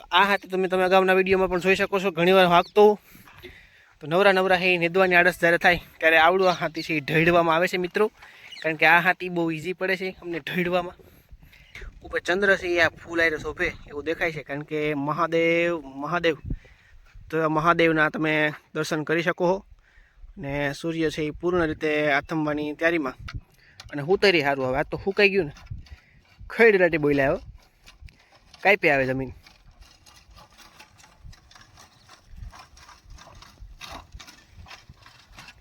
તો આ હાથે તમે તમે અગાઉના વિડીયોમાં પણ જોઈ શકો છો, ઘણીવાર હાંકતો તો નવરા નવરા હે, નેદવાની આળસ જ્યારે થાય, ત્યારે આવડું આ હાથી છે એ ઢળવામાં આવે છે મિત્રો. કારણ કે આ હાથી બહુ ઇઝી પડે છે અમને ઢળવામાં. ઉપર ચંદ્ર છે એ આ ફૂલ આયરે શોભે, એવું દેખાય છે. કારણ કે મહાદેવ મહાદેવ. તો મહાદેવના તમે દર્શન કરી શકો હો. ને સૂર્ય છે એ પૂર્ણ રીતે આથમવાની તૈયારીમાં. અને હુતરી સારું હવે આ તો હુકાઈ ગયું ને. ખડ લાટી બોલ્યા હો. કાંઈ આવે જમીન.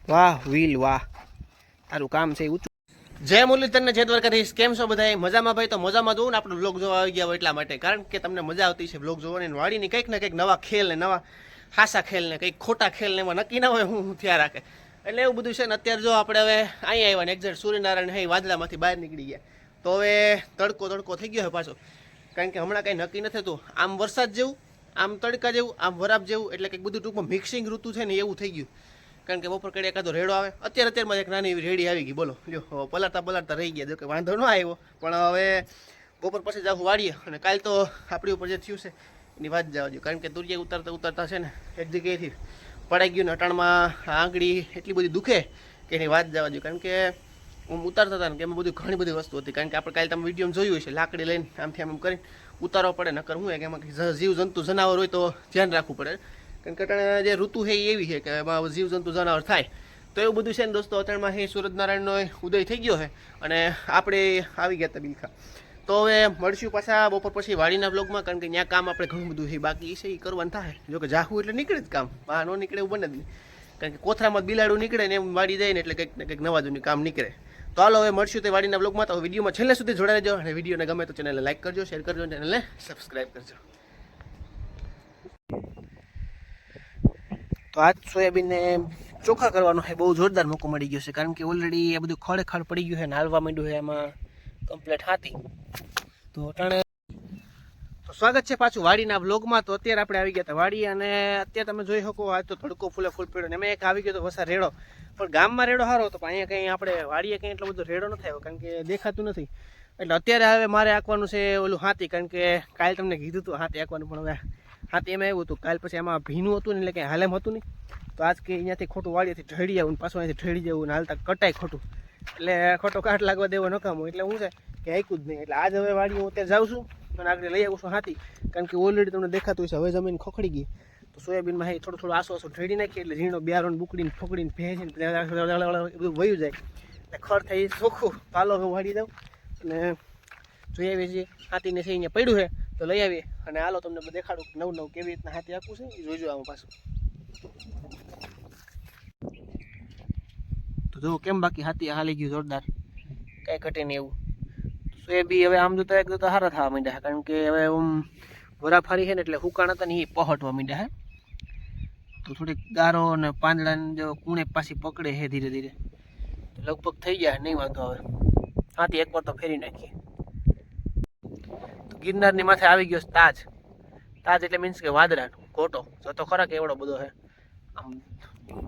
વાહ, વ્હીલ, વાહ. તારું કામ છે, ઊંચું. જય મુરલીધરને જય દ્વારકાધીશ. કેમ છો બધા મજામાં ભાઈ? તો મજામાં જોઉં ને આપણો બ્લોગ જોવા આવી ગયા હોય એટલા માટે. કારણ કે તમને મજા આવતી છે બ્લોગ જોવાની વાડીની કંઈક ને કંઈક નવા ખેલ ને નવા હાસા ખેલ ને કંઈક ખોટા ખેલ ને એમાં નક્કી ના હોય, હું ત્યાં રાખે. એટલે એવું બધું છે ને અત્યારે જો આપણે હવે અહીંયા આવ્યા ને એક્ઝેક્ટ સૂર્યનારાયણ હે વાદળામાંથી બહાર નીકળી ગયા. તો હવે તડકો તડકો થઈ ગયો છે પાછો. કારણ કે હમણાં કંઈ નક્કી નથી થતું. આમ વરસાદ જેવું, આમ તડકા જેવું, આમ વરાપ જેવું, એટલે કંઈક બધું ટૂંકમાં મિક્સિંગ ઋતુ છે ને એવું થઈ ગયું. કારણ કે બપોર કડે એકાદો રેડો આવે. અત્યારે અત્યારમાં એક નાની એવી રેડી આવી ગઈ, બોલો. જો પલાતા પલાળતા રહી ગયા જો કે વાંધો ન આવ્યો. પણ હવે બપોર પછી જાવું વાળીએ અને કાલ તો આપણી ઉપર જે થયું છે, એની વાત જવા દો કારણ કે તુરિયા ઉતારતા ઉતારતા છે ને, એક જગ્યાએથી પડાઈ ગયું ને, અટાણમાં આંગળી એટલી બધી દુખે કે એની વાત જવા દો કારણ કે હું ઉતારતા હતા ને, કે એમાં બધું ઘણી બધી વસ્તુ હતી. કારણ કે આપણે કાલે તમે વિડીયોમાં જોયું હશે, લાકડી લઈને આમથી આમ કરીને ઉતારવા પડે, નકર હું કે એમાં જીવ જંતુ જનાવર હોય તો ધ્યાન રાખવું પડે. કારણ કે જે ઋતુ છે એ એવી છે કે એમાં જીવજંતુ જનાવર થાય. તો એવું બધું છે ને દોસ્તો અત્યારમાં અહીં સૂરજનારાયણનો ઉદય થઈ ગયો છે અને આપણે આવી ગયા હતા બિલખા. તો હવે મળશું પાછા બપોર પછી વાડીના બ્લોગમાં કારણ કે ત્યાં કામ આપણે ઘણું બધું છે, બાકી છે એ કરવાનું થાય. જો કે એટલે નીકળે જ કામ બહાર ન નીકળે એવું બને જ કારણ કે કોથરામાં બિલાડું નીકળે ને એમ વાડી જાય ને એટલે કંઈક ને કંઈક નવા જૂનું કામ નીકળે. તો હાલો હવે મળશું તે વાડીના બ્લોગમાં તો વિડીયોમાં છેલ્લે સુધી જોડાઈ રહેજો અને વિડીયોને ગમે તો ચેનલને લાઈક કરજો શેર કરજો ચેનલને સબસ્ક્રાઈબ કરજો. તો આજ સોયાબીનને ચોખ્ખા કરવાનો છે બહુ જોરદાર મોકો મળી ગયો છે, કારણ કે ઓલરેડી એ બધું ખડે ખડ પડી ગયું છે ને હાલવા માંડ્યું છે એમાં કમ્પ્લેટ હાથી. તો અટાણે તો સ્વાગત છે પાછું વાડીના બ્લોગમાં તો અત્યારે આપણે આવી ગયા હતા વાડી અને અત્યારે તમે જોઈ શકો આજ તો તડકો ફૂલે ફૂલ પડ્યો ને એમાં એક આવી ગયો તો વસા રેડો. પણ ગામમાં રેડો સારો હતો, પણ અહીંયા કંઈ આપણે વાડીએ કંઈ એટલો બધો રેડો નથી આવ્યો, કારણ કે દેખાતું નથી. એટલે અત્યારે હવે મારે આંકવાનું છે ઓલું હાથી, કારણ કે કાલે તમને કીધું હતું હાથી આંકવાનું, પણ હવે હાથી એમાં એવું હતું. કાલ પછી એમાં ભીનું હતું ને એટલે કંઈ હાલેમ હતું નહીં. તો આજ કે અહીંયાથી ખોટું વાડીએથી ઢળી આવું ને પાછું અહીંયાથી ઢળી જવું ને હાલતા કટાય ખોટું. એટલે ખોટો કાટ લાગવા દેવો નકામો એટલે હું છે કે આયકું જ નહીં. એટલે આજ હવે વાળી હું અત્યારે જાઉં છું અને આગળ લઈ આવું છું હાથી. કારણ કે ઓલરેડી તમને દેખાતું હશે. હવે જમીન ખોખડી ગઈ. તો સોયાબીનમાં હે થોડું થોડું આસો આસો ઢળી નાખીએ એટલે ઝીણો બિયારણ બુકડીને ફોકડીને ભેજીને બધું વયું જાય. એટલે ખર થઈ ચોખ્ખું. પાલો વાળી દઉં. અને જોઈ આવીએ છીએ. હાથીને છે અહીંયા પડ્યું છે. તો લઈ આવીએ અને હાલો તમને દેખાડું નવું નવું કેવી રીતના હાથી આપવું છે, એ જોઈજો આમાં પાછું. તો જો કેમ બાકી હાથી હાલી ગયું જોરદાર. કાંઈ ઘટે નહીં એવું. તો એ બી હવે આમ જોતા એક જોતા સારા થવા માંડ્યા કારણ કે હવે આમ વરાફારી છે ને એટલે હુકાણ હતા ને એ પહોંચવા માંડ્યા છે. તો થોડીક ગારો અને પાંદડાને જો કુણે પાછી પકડે છે ધીરે ધીરે. તો લગભગ થઈ જાય નહીં વાંધો હવે હાથી એકવાર તો ફેરી નાખીએ. તો ગિરનારની માથે આવી ગયો તાજ. તાજ એટલે મીન્સ કે વાદળાનો કોટો જો તો ખરા કે એવડો બધો છે. આમ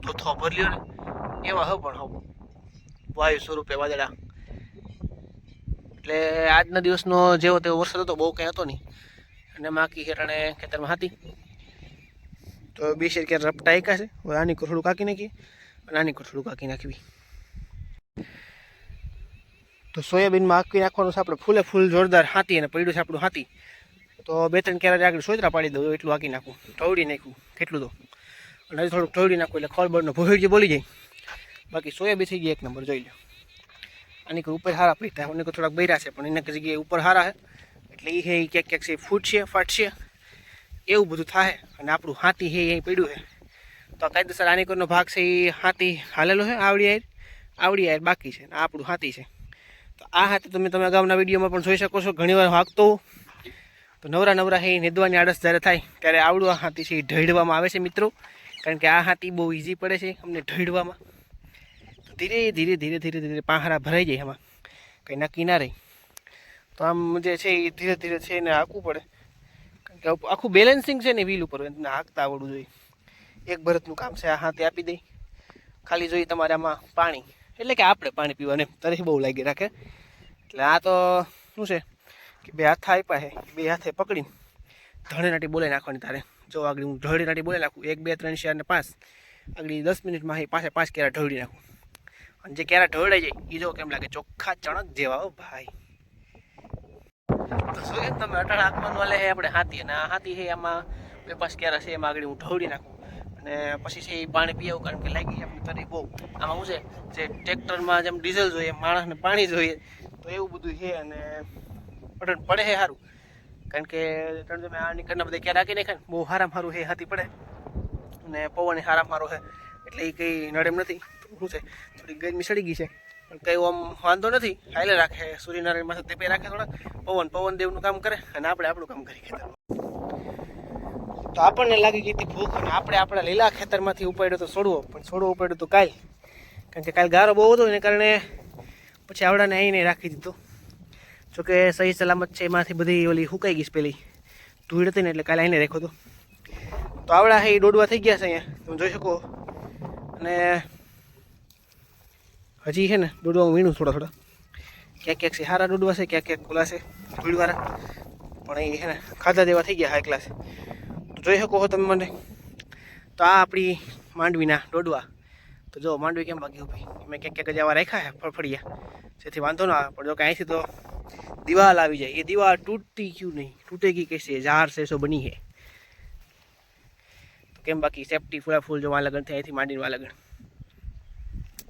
ચોથો ભરલ્યો ને, એવા હો પણ હો. વાયુ સ્વરૂપે વાદળા. એટલે આજના દિવસનો જેવો તેવો વરસાદ હતો, બહુ કંઈ હતો નહીં. અને માકી હેઠાણે ખેતરમાં હતી. તો બે ક્યારે રપટા એકા છે. આની કોર કાકી નાખી અને આની કોર કાકી નાખવી તો સોયાબીનમાં આખી નાખવાનું છે આપણે ફૂલે ફૂલ જોરદાર હાથી અને પડ્યું છે આપણું હાથી તો બે ત્રણ ક્યારે આગળ સોયતરા પાડી દઉં, એટલું આખી નાખું. ઢવડી નાખ્યું, કેટલું તો. અને થોડુંક ઢવડી નાખું એટલે ખળબળનો ભોહીડ બોલી જાય. બાકી સોયાબી થઈ ગઈ એક નંબર, જોઈ લો આની કોઈ ઉપર હારા પીતા મને કોઈ થોડાક બૈરા છે, પણ એના જગ્યાએ ઉપર હારા છે. એટલે એ હે ક્યાંક ક્યાંક છે, ફૂટશે, ફાટશે. એવું બધું થાય અને આપણું હાથી હે અહીં પડ્યું છે તો કાયદેસર આની કોઈનો ભાગ છે એ હાથી હાલેલો છે આવડી આયર? આવડી આયર બાકી છે, અને આપણું હાથી છે. તો આ હાથી તમે તમે અગાઉના વિડીયોમાં પણ જોઈ શકો છો, ઘણીવાર હાંકતો તો નવરા નવરા હે, નેદવાની આડસ જ્યારે થાય, ત્યારે આવડું હાથી છે એ ઢળવામાં આવે છે મિત્રો. કારણ કે આ હાથી બહુ ઇઝી પડે છે અમને ઢળવામાં. ધીરે ધીરે ધીરે ધીરે ધીરે પાંહરા ભરાઈ જાય એમાં. કંઈ ના રહી. તો આમ જે છે એ ધીરે ધીરે છે એને હાંકવું પડે. કારણ કે આખું બેલેન્સિંગ છે ને વ્હીલ ઉપર એને હાંકતા આવડવું જોઈએ. એક ભરતનું કામ છે આ હાથે આપી દઈ ખાલી જોઈએ તમારે આમાં પાણી. એટલે કે આપણે પાણી પીવાને તરફ બહુ લાગી રાખે. એટલે આ તો શું છે? કે બે હાથ આપ્યા છે. બે હાથે પકડીને ધળેનાટી બોલે નાખવાની તારે. જો આગળ હું ઢળેનાટી બોલે નાખું. એક, બે, ત્રણ, ચાર ને પાંચ. આગળ દસ મિનિટમાં એ પાસે પાંચ કેરા ઢળી નાખું. અને જે કેરા ઢળાઈ જાય એ જો કેમ લાગે? ચોખ્ખા ચણક જેવા ભાઈ. તો શું તમે? અટાણા આપવાનું વાલે આપણે હાથી. અને આ હાથી છે એમાં બે પાંચ કેરા છે, એમાં આગળ હું ઢળી નાખું. અને પછી છે એ પાણી પીવું કારણ કે લાગી આપણે તરી બહુ. આમાં શું છે? જે ટ્રેક્ટરમાં જેમ ડીઝલ જોઈએ માણસને પાણી જોઈએ, તો એવું બધું છે અને પડે પડે છે સારું. કારણ કે ત્રણ તમે આ નીકળના બધા ક્યાં રાખી નાખે બહુ સારામાં સારું છે, હાથી પડે. અને પવન સારામાં સારો છે. એટલે એ કંઈ નડેમ નથી. શું છે? થોડી ગરમી સડી ગઈ છે. પણ કંઈ આમ વાંધો નથી. હાલે રાખે. સૂર્યનારાયણ માથે તે રાખે થોડાક. પવન પવન દેવનું કામ કરે અને આપણે આપણું કામ કરી ખેતરમાં. તો આપણને લાગી ગઈ હતી ભૂખ અને આપણે આપણા લીલા ખેતરમાંથી ઉપાડ્યો તો છોડવો પણ છોડવો ઉપાડ્યો તો કાલ. કારણ કે કાલ ગારો બહુ હતો, એને કારણે પછી આવડાને અહીં રાખી દીધો. જોકે સહી સલામત છે, એમાંથી બધી ઓલી હુકાઈ ગઈ પેલી. ધૂળ હતી ને એટલે કાલે આઈને રાખ્યો હતો. તો આવડા એ દોડવા થઈ ગયા છે અહીંયા. તમે જોઈ શકો. અને હજી છે ને, દોડવા હું વીણું થોડા થોડા. ક્યાંક ક્યાંક સારા દોડવા છે, ક્યાંક ક્યાંક ખુલા છે, ધૂળવાળા. પણ એ છે ને, ખાધા દેવા થઈ ગયા હાઈ ક્લાસ જોઈ શકો છો તમે મને? તો આ આપણી માંડવીના ડોડવા. તો જો, માંડવી કેમ ભાગી ભાઈ મેં ક્યાંક ક્યાંક જવા રાખ્યા છે, ફળફળિયા. જેથી વાંધો ના આવે. પણ જો કે અહીંથી તો દિવાલ આવી જાય. એ દિવાલ તૂટતી ક્યું નહીં? તૂટે તૂટેગી કહેશે. ઝાર છે સો બની હે. તો કેમ બાકી? સેફટી ફૂલા ફૂલ જો વાં લગન થાય અહીંથી માંડીને વાં લગન.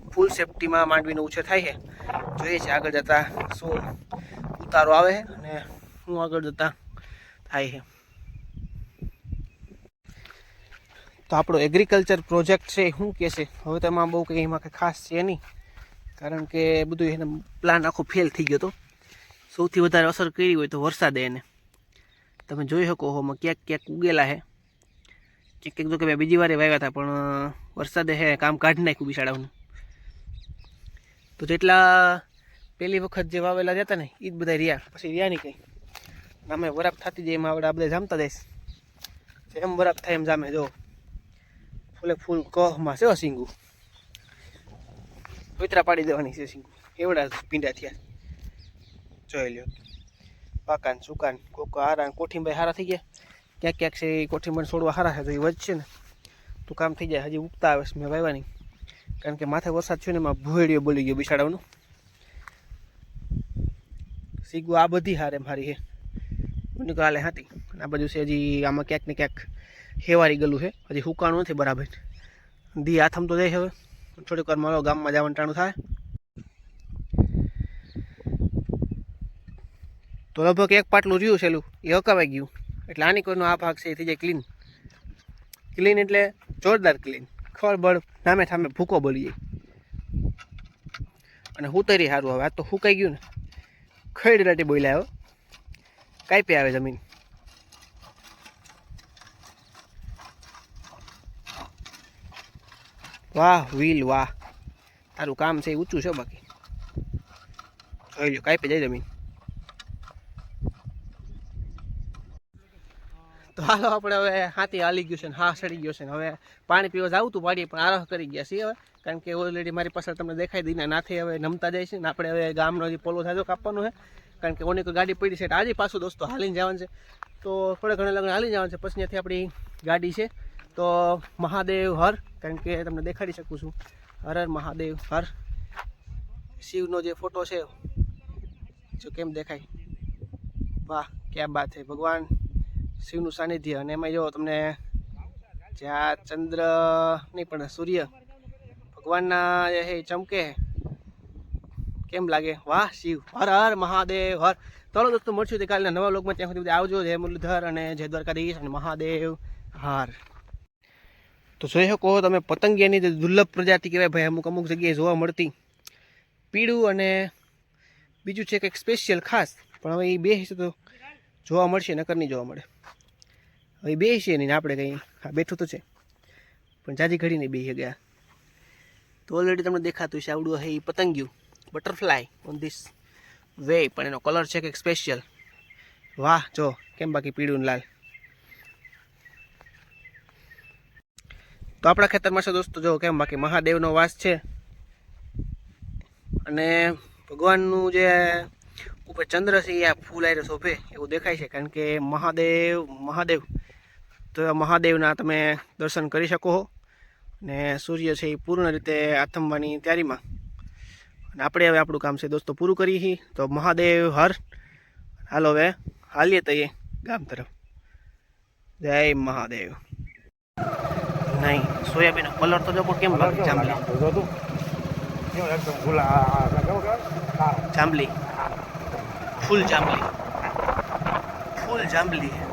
ફૂલ સેફટીમાં માંડવીનો ઉછેર થાય છે. જોઈએ છે આગળ જતાં શું ઉતારો આવે છે અને શું આગળ જતાં થાય છે. તો આપણો એગ્રીકલ્ચર પ્રોજેક્ટ છે શું કહે છે? હવે તો એમાં બહુ કંઈ એમાં કંઈ ખાસ છે નહીં. કારણ કે બધું એને પ્લાન આખો ફેલ થઈ ગયો હતો સૌથી વધારે અસર કરી હોય તો વરસાદે એને. તમે જોઈ શકો હોમાં ક્યાંક ક્યાંક ઉગેલા છે ક્યાંક ક્યાંક તો કે મેં બીજી વારે વાવ્યા હતા, પણ વરસાદે હે, કામ કાઢી નાખ્યું બિસાડાનું તો જેટલા પહેલી વખત જે વાવેલા જતા ને એ જ બધા રહ્યા. પછી રહ્યા નહીં કંઈ. અમે વરાપ થતી જાય, એમાં આપણે આ બધા જામતા જઈશ જેમ વરાપ થાય એમ જામે, જો. ફૂલે ફૂલ કહમાં છે સિંગુ. વિતરા પાડી દેવાની છે સિંગુ. એવડા પીંડા થયા. જોઈ લ્યો. પાકાન, સુકાન, કોક હારા કોઠીમભાઈ હારા થઈ ગયા. ક્યાંક ક્યાંક છે એ કોઠીમભાઈ છોડવા હારા છે તો એ વધશે ને. તો કામ થઈ જાય. હજી ઉગતા આવે છે. મેં વાવવાની કારણ કે માથે વરસાદ થયો ને એમાં ભૂહેડીઓ બોલી ગયો બિસાડાનું સીગુ આ બધી હારે મારી હે મને કાલે હતી આ બાજુ છે હજી આમાં ક્યાંક ને ક્યાંક હેવારી ગયેલું છે. હજી હુકાણું નથી, બરાબર. દી આથમ તો જાય હવે. થોડીક વાર મારો ગામમાં જવાનું ટાણું થાય. તો લગભગ એક પાટલું રહ્યું છેલું એ હકાવાઈ ગયું. એટલે આની કોઈનો આ ભાગ છે, એ થઈ જાય ક્લીન ક્લીન એટલે જોરદાર ક્લીન ખબર બળ નામે સામે ભૂકો બળી જાય. અને હુતરી સારું હવે. આ તો હુકાઈ ગયું ને. ખડ રાટી બોલ્યા હવે કાંઈ આવે જમીન. વાહ, વ્હીલ, વાહ. તારું કામ છે, ઊંચું છે બાકી. જોઈ લો, કાંઈ જાય જમીન. તો હાલો, આપણે હવે હાથી હાલી ગયું છે હા સડી ગયો છે હવે પાણી પીવા જવું તું પાડીએ પણ આરહ કરી ગયા છીએ હવે. કારણ કે ઓલરેડી મારી પાસે તમને દેખાઈ દઈને નાથે હવે નમતા જાય છે ને. આપણે હવે ગામનો જે પોલો થાજો કાપવાનો છે. કારણ કે ઓની ગાડી પડી છે આજે પાછું દોસ્તો હાલીને જવાનું છે. તો થોડે ઘણા લગ્ન હાલી જવાનું છે, પછી ત્યાંથી આપણી ગાડી છે. તો મહાદેવ હર, કારણ કે તમને દેખાડી શકું છું. હર હર મહાદેવ, હર. શિવનો જે ફોટો છે, જો કેમ દેખાય? વાહ, ક્યાં બાત છે ભગવાન. શિવનું સાનિધ્ય. અને એમાં જો તમને જ્યાં ચંદ્ર નહીં, પણ સૂર્ય ભગવાનના એ ચમકે કેમ લાગે? વાહ, શિવ. હર હર મહાદેવ, હર. ચાલો દોસ્તો, મળશું તે કાલના નવા લોકમાં ત્યાં સુધી આવજો. જય મુરલીધર અને જય દ્વારકાધીશ અને મહાદેવ. હાર. તો જોઈ શકો તમે, પતંગિયાની જે દુર્લભ પ્રજાતિ કહેવાય ભાઈ, અમુક અમુક જગ્યાએ જોવા મળતી. પીળું અને બીજું છે કંઈક સ્પેશિયલ ખાસ, પણ હવે એ બે હિસ્સે તો જોવા મળશે, નકર નહીં જોવા મળે. હવે બે છે નહીં આપણે કંઈ, હા, બેઠું તો છે. પણ જાજી ઘડી નહીં બે ગયા. તો ઓલરેડી તમને દેખાતું છે આવડું હે એ પતંગિયું બટરફ્લાય ઓન ધીસ વે પણ એનો કલર છે કંઈક સ્પેશિયલ વાહ, જો, કેમ બાકી પીળું લાલ? તો આપણા ખેતરમાં છે દોસ્તો, જો કેમ બાકી મહાદેવનો વાસ છે. અને ભગવાનનું જે ઉપર ચંદ્ર છે આ ફૂલ આરે શોભે એવું દેખાય છે, કારણ કે મહાદેવ મહાદેવ. તો મહાદેવના તમે દર્શન કરી શકો છો ને સૂર્ય છે, એ પૂર્ણ રીતે આથમવાની તૈયારીમાં. અને આપણે હવે આપણું કામ છે દોસ્તો પૂરું કરીએ છીએ. તો મહાદેવ હર. હાલો હવે, હાલીએ તઈએ ગામ તરફ. જય મહાદેવ. નહીં. સોયાબીન કલર તો જો કેમ લાગે? જાંબલી. જાંબલી. ફૂલ જાંબલી. ફૂલ જાંબલી.